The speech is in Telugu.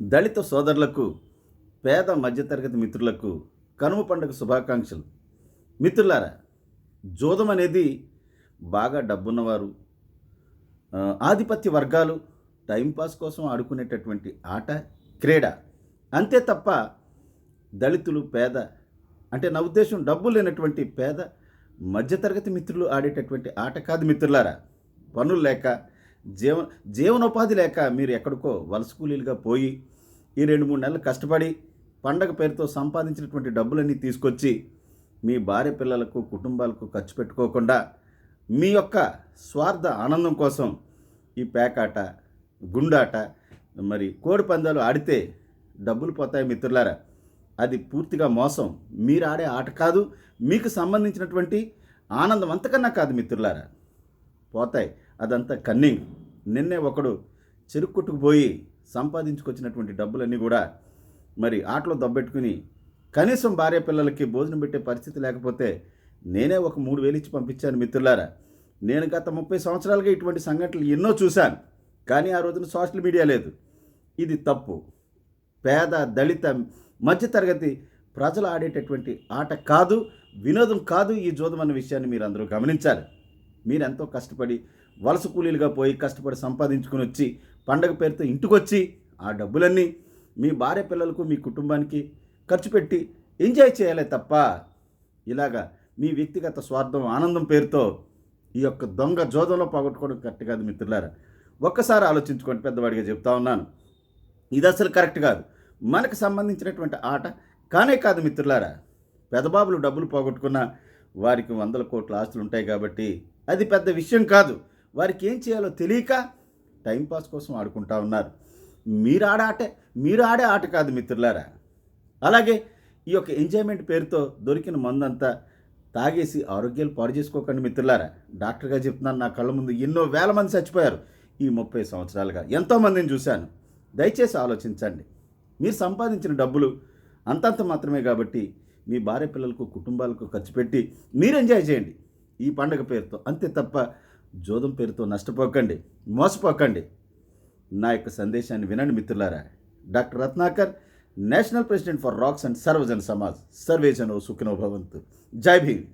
దళిత సోదరులకు పేద మధ్యతరగతి మిత్రులకు కనుమ పండుగ శుభాకాంక్షలు. మిత్రులారా జోదం అనేది బాగా డబ్బున్నవారు ఆధిపత్య వర్గాలు టైంపాస్ కోసం ఆడుకునేటటువంటి ఆట క్రీడ. అంతే తప్ప దళితులు పేద అంటే నా ఉద్దేశం డబ్బు లేనటువంటి పేద మధ్యతరగతి మిత్రులు ఆడేటటువంటి ఆట కాదు మిత్రులారా. పనులు లేక జీవ జీవనోపాధి లేక మీరు ఎక్కడికో వలస కూలీలుగా పోయి ఈ రెండు మూడు నెలలు కష్టపడి పండగ పేరుతో సంపాదించినటువంటి డబ్బులన్నీ తీసుకొచ్చి మీ భార్య పిల్లలకు కుటుంబాలకు ఖర్చు పెట్టుకోకుండా మీ యొక్క స్వార్థ ఆనందం కోసం ఈ పేకాట గుండాట మరి కోడి పందాలు ఆడితే డబ్బులు పోతాయి మిత్రులారా. అది పూర్తిగా మోసం. మీరు ఆడే ఆట కాదు. మీకు సంబంధించినటువంటి ఆనందం అంతకన్నా కాదు మిత్రులారా. పోతాయి. అదంతా కన్నింగ్. నిన్నే ఒకడు చెరుక్కుట్టుకుపోయి సంపాదించుకొచ్చినటువంటి డబ్బులన్నీ కూడా మరి ఆటలో దబ్బెట్టుకుని కనీసం భార్య పిల్లలకి భోజనం పెట్టే పరిస్థితి లేకపోతే నేనే ఒక మూడు వేలు ఇచ్చి పంపించాను మిత్రులారా. నేను గత ముప్పై సంవత్సరాలుగా ఇటువంటి సంఘటనలు ఎన్నో చూశాను కానీ ఆ రోజున సోషల్ మీడియా లేదు. ఇది తప్పు. పేద దళిత మధ్యతరగతి ప్రజలు ఆడేటటువంటి ఆట కాదు వినోదం కాదు ఈ జోదం అన్న విషయాన్ని మీరు అందరూ గమనించాలి. మీరు ఎంతో కష్టపడి వలస కూలీలుగా పోయి కష్టపడి సంపాదించుకుని వచ్చి పండగ పేరుతో ఇంటికొచ్చి ఆ డబ్బులన్నీ మీ భార్య పిల్లలకు మీ కుటుంబానికి ఖర్చు పెట్టి ఎంజాయ్ చేయాలి తప్ప ఇలాగా మీ వ్యక్తిగత స్వార్థం ఆనందం పేరుతో ఈ యొక్క దొంగ జోదంలో పోగొట్టుకోవడం కరెక్ట్ కాదు మిత్రులారా. ఒక్కసారి ఆలోచించుకోండి పెద్దవాడిగా చెప్తా ఉన్నాను. ఇది అసలు కరెక్ట్ కాదు. మనకు సంబంధించినటువంటి ఆట కానే కాదు మిత్రులారా. పెదబాబులు డబ్బులు పోగొట్టుకున్న వారికి వందల కోట్ల ఆస్తులు ఉంటాయి కాబట్టి అది పెద్ద విషయం కాదు. వారికి ఏం చేయాలో తెలియక టైంపాస్ కోసం ఆడుకుంటా ఉన్నారు. మీరు ఆడే ఆటే మీరు ఆడే ఆట కాదు మిత్రులారా. అలాగే ఈ యొక్క ఎంజాయ్మెంట్ పేరుతో దొరికిన మందంతా తాగేసి ఆరోగ్యాలు పాడు చేసుకోకండి మిత్రులారా. డాక్టర్గా చెప్తున్నాను నా కళ్ళ ముందు ఎన్నో వేల మంది చచ్చిపోయారు ఈ ముప్పై సంవత్సరాలుగా. ఎంతోమందిని చూశాను. దయచేసి ఆలోచించండి. మీరు సంపాదించిన డబ్బులు అంతంత మాత్రమే కాబట్టి మీ భార్య పిల్లలకు కుటుంబాలకు ఖర్చు పెట్టి మీరు ఎంజాయ్ చేయండి. ఈ పండగ పేరుతో అంతే తప్ప జోదం పేరుతో నష్టపోకండి మోసపోకండి. నా యొక్క సందేశాన్ని వినండి మిత్రులారా. Doctor Ratnakar national president for rocks and Sarvajan Samaj. సర్వేజనో సుఖినో భవంతు. జై భీమ్.